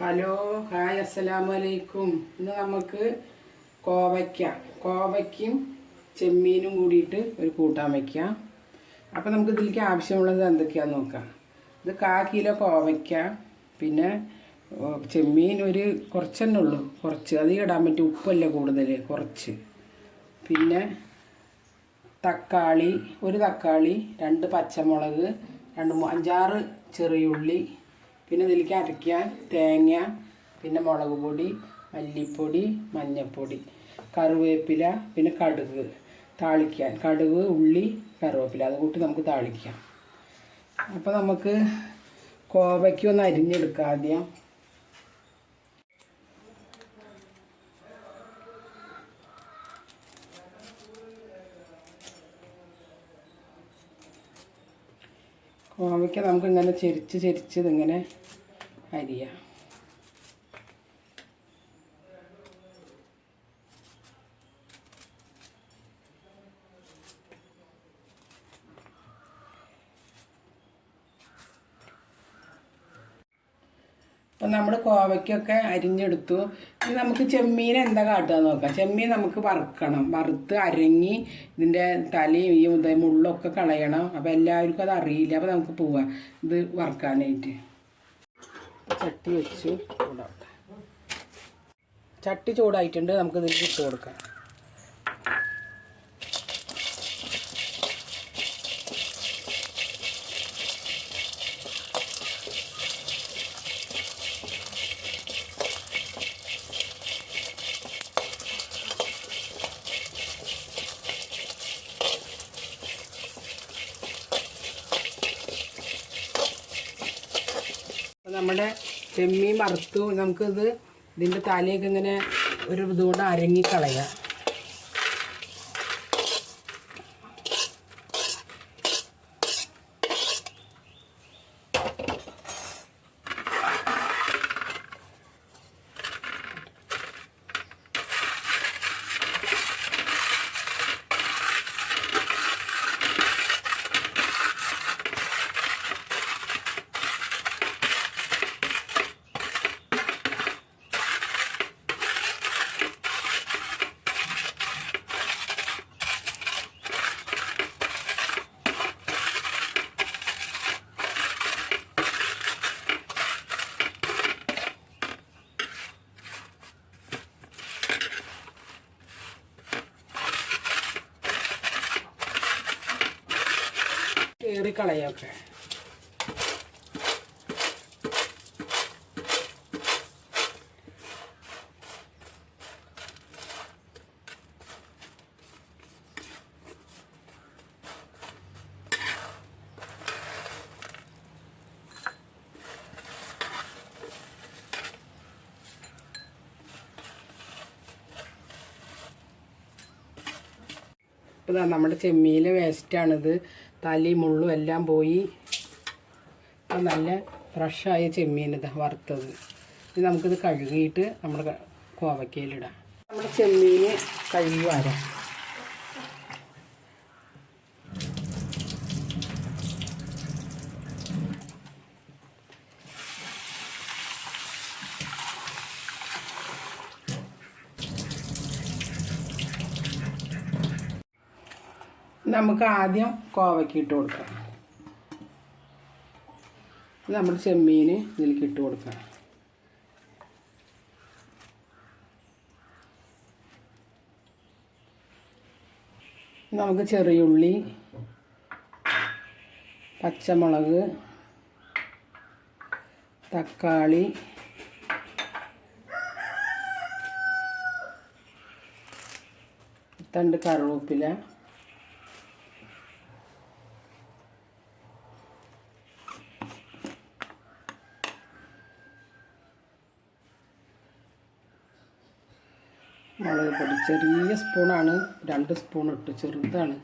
Hello hi അസ്സലാമു അലൈക്കും ഇന്ന് നമുക്ക് കോവയ്ക്ക കോവയ്ക്കും ചെമ്മീനും കൂടിയിട്ട് ഒരു കൂട്ടാൻ വയ്ക്കാം അപ്പോൾ നമുക്ക് ഇതിലേക്ക് ആവശ്യമുള്ളത് എന്തൊക്കെയാണെന്ന് നോക്കാം. ഇത് കാ കിലോ കോവയ്ക്ക പിന്നെ ചെമ്മീൻ ഒരു കുറച്ചെണ്ണേ ഉള്ളൂ കുറച്ച്. അധികം ഇടാൻ പറ്റും ഉപ്പല്ല കൂടുതൽ കുറച്ച്. പിന്നെ തക്കാളി ഒരു തക്കാളി രണ്ട് പച്ചമുളക് രണ്ട് അഞ്ചാറ് ചെറിയുള്ളി പിന്നെ ഇതിലേക്ക് അരയ്ക്കാൻ തേങ്ങ പിന്നെ മുളക് പൊടി മല്ലിപ്പൊടി മഞ്ഞൾപ്പൊടി കറിവേപ്പില പിന്നെ കടുക് താളിക്കാൻ കടുക് ഉള്ളി കറിവേപ്പില. അത് കൂട്ടി നമുക്ക് താളിക്കാം. അപ്പോൾ നമുക്ക് കോവയ്ക്ക് ഒന്ന് അരിഞ്ഞെടുക്കാം ആദ്യം. കോവയ്ക്ക നമുക്ക് ഇങ്ങനെ ചെരിച്ച് ചെരിച്ച് ഇതിങ്ങനെ അരിയാം. അപ്പം നമ്മൾ കോവയ്ക്കൊക്കെ അരിഞ്ഞെടുത്തു. ഇനി നമുക്ക് ചെമ്മീൻ എന്താ കാട്ടുക നോക്കാം. ചെമ്മീൻ നമുക്ക് വറുക്കണം. വറുത്ത് അരങ്ങി ഇതിന്റെ തലയും ഈ മുള്ളൊക്കെ കളയണം. അപ്പോൾ എല്ലാവർക്കും അത് അറിയില്ല. അപ്പോൾ നമുക്ക് പോവാം. ഇത് വറുക്കാനായിട്ട്. ചട്ടി വെച്ച് ചൂടാവട്ടെ ചട്ടി ചൂടായിട്ടുണ്ട് നമുക്ക് ഇതിൽ ഇട്ട് കൊടുക്കാം. അപ്പോൾ നമ്മുടെ ചെമ്മീൻ വറുത്തു നമുക്കിത് ഇതിന്റെ തലയൊക്കെ ഇങ്ങനെ ഒരു ഇതുകൊണ്ട് അരങ്ങി കളയാം ഇപ്പോൾ നമ്മുടെ ചെമ്മീലെ വേസ്റ്റാണിത്. തലി മുള്ളും എല്ലാം പോയി. അപ്പോൾ നല്ല ഫ്രഷായ ചെമ്മീൻ ഇതാ വറുത്തത്. ഇത് നമുക്കിത് കഴുകിയിട്ട് നമ്മുടെ കോവക്കയിലിടാം. നമ്മുടെ ചെമ്മീൻ കഴുകി വരാം. നമുക്ക് ആദ്യം കോവയ്ക്ക് ഇട്ട് കൊടുക്കാം. നമ്മൾ ചെമ്മീൻ ഇതിലേക്ക് ഇട്ട് കൊടുക്കാം. നമുക്ക് ചെറിയുള്ളി പച്ചമുളക് തക്കാളി തണ്ട് കറിവേപ്പില മുളക് പൊടി. ചെറിയ സ്പൂണാണ്. രണ്ട് സ്പൂൺ ഇട്ട് ചെറുതാണ്.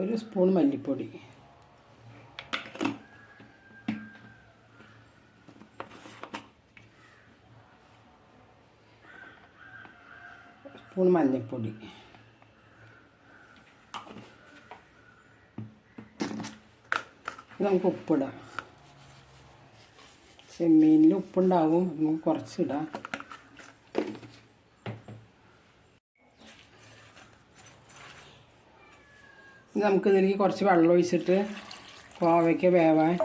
ഒരു സ്പൂൺ മല്ലിപ്പൊടി. സ്പൂൺ മഞ്ഞൾപ്പൊടി നമുക്ക് ഉപ്പിടാം. ചെമ്മീനിൽ ഉപ്പുണ്ടാവും. നമുക്ക് കുറച്ചിടാം. നമുക്ക് ഇതിലേക്ക് കുറച്ച് വെള്ളം ഒഴിച്ചിട്ട് കോവയ്ക്ക് വേവാൻ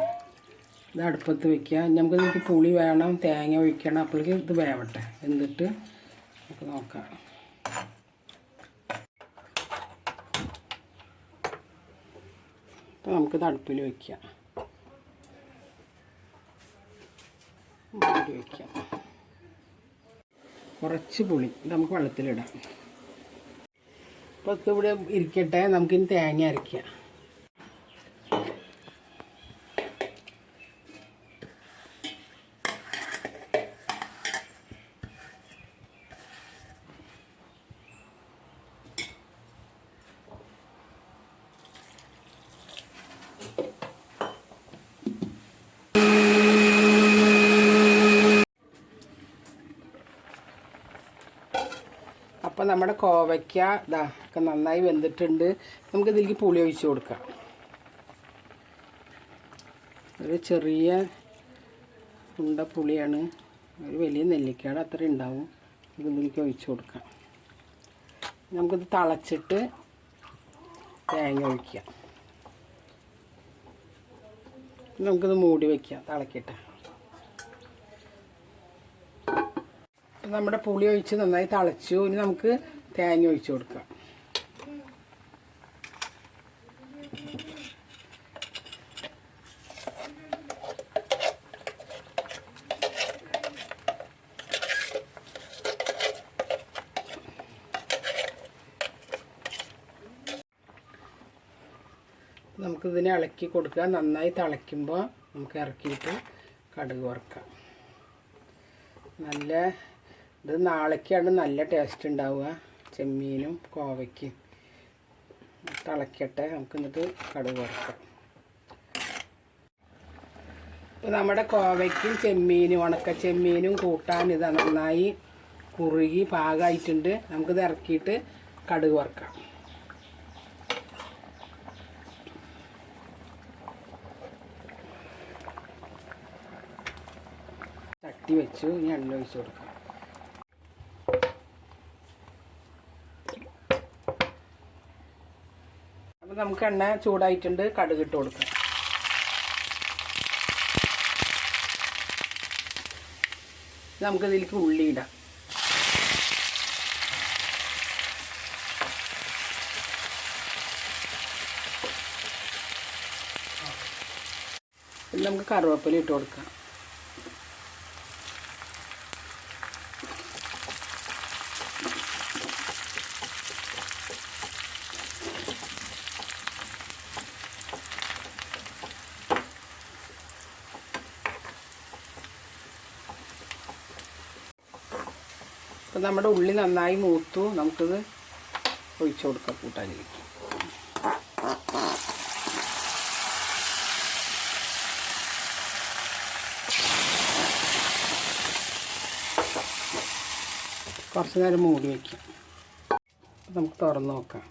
ഇത് അടുപ്പത്ത് വെക്കുക. നമുക്ക് ഇതിലേക്ക് പുളി വേണം തേങ്ങ ഒഴിക്കണം. അപ്പോഴേക്ക് ഇത് വേവട്ടെ. എന്നിട്ട് നമുക്ക് നോക്കാം. അപ്പോൾ നമുക്കിത് അടുപ്പിൽ വയ്ക്കാം മൂടി വയ്ക്കാം കുറച്ച് പുളി നമുക്ക് വെള്ളത്തിലിടാം. അപ്പോൾ ഇവിടെ ഇരിക്കട്ടെ നമുക്കിനി തേങ്ങ അരയ്ക്കാം അപ്പോൾ നമ്മുടെ കോവയ്ക്ക ഇതാ ഒക്കെ നന്നായി വെന്തിട്ടുണ്ട്. നമുക്ക് ഇതിലേക്ക് പുളി ഒഴിച്ച് കൊടുക്കാം. ഒരു ചെറിയ ഉണ്ട പുളിയാണ്. ഒരു വലിയ നെല്ലിക്കയുടെ അത്ര ഉണ്ടാവും. ഇതിലേക്ക് ഒഴിച്ച് കൊടുക്കാം. നമുക്കിത് തളച്ചിട്ട് തേങ്ങ ഒഴിക്കാം. നമുക്കിത് മൂടി വയ്ക്കാം തിളക്കട്ടെ നമ്മുടെ പുളി ഒഴിച്ച് നന്നായി തിളച്ചു. ഇനി നമുക്ക് തേങ്ങ ഒഴിച്ചു കൊടുക്കാം. നമുക്കിതിനെ ഇളക്കി കൊടുക്കുക. നന്നായി തിളയ്ക്കുമ്പോൾ നമുക്ക് ഇറക്കിയിട്ട് കടുക് വറുക്കാം. നല്ല ഇത് നാളേക്കാണ് നല്ല ടേസ്റ്റ് ഉണ്ടാവുക. ചെമ്മീനും കോവയ്ക്കും. തിളക്കട്ടെ. നമുക്ക് എന്നിട്ട് കടുക് വറുക്കാം. ഇപ്പോൾ നമ്മുടെ കോവയ്ക്കും ചെമ്മീനും ഉണക്ക ചെമ്മീനും കൂട്ടാൻ ഇത് നന്നായി കുറുകി പാകമായിട്ടുണ്ട് നമുക്കിത് ഇറക്കിയിട്ട് കടുക് വറുക്കാം. തട്ടി വെച്ചു. ഇനി എണ്ണ ഒഴിച്ച് കൊടുക്കാം. അപ്പോൾ നമുക്ക് എണ്ണ ചൂടായിട്ടുണ്ട് കടുക് ഇട്ട് കൊടുക്കാം. നമുക്ക് ഇതിലേക്ക് ഉള്ളി ഇടാം. നമുക്ക് കറിവേപ്പില ഇട്ട് കൊടുക്കാം. അപ്പോൾ നമ്മുടെ ഉള്ളി നന്നായി മൂത്തു. നമുക്കിത് ഒഴിച്ചു കൊടുക്കാം കൂട്ടാനിരിക്കും കുറച്ച് നേരം മൂടി വയ്ക്കാം നമുക്ക് തുറന്ന് നോക്കാം.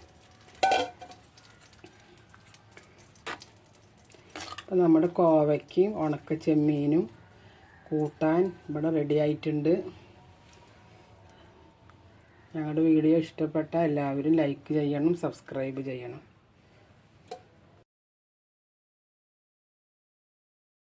അപ്പം നമ്മുടെ കോവയ്ക്കും ഉണക്ക ചെമ്മീനും കൂട്ടാൻ ഇവിടെ റെഡി ആയിട്ടുണ്ട്. ഞങ്ങളുടെ വീഡിയോ ഇഷ്ടപ്പെട്ട എല്ലാവരും ലൈക്ക് ചെയ്യണം സബ്സ്ക്രൈബ് ചെയ്യണം.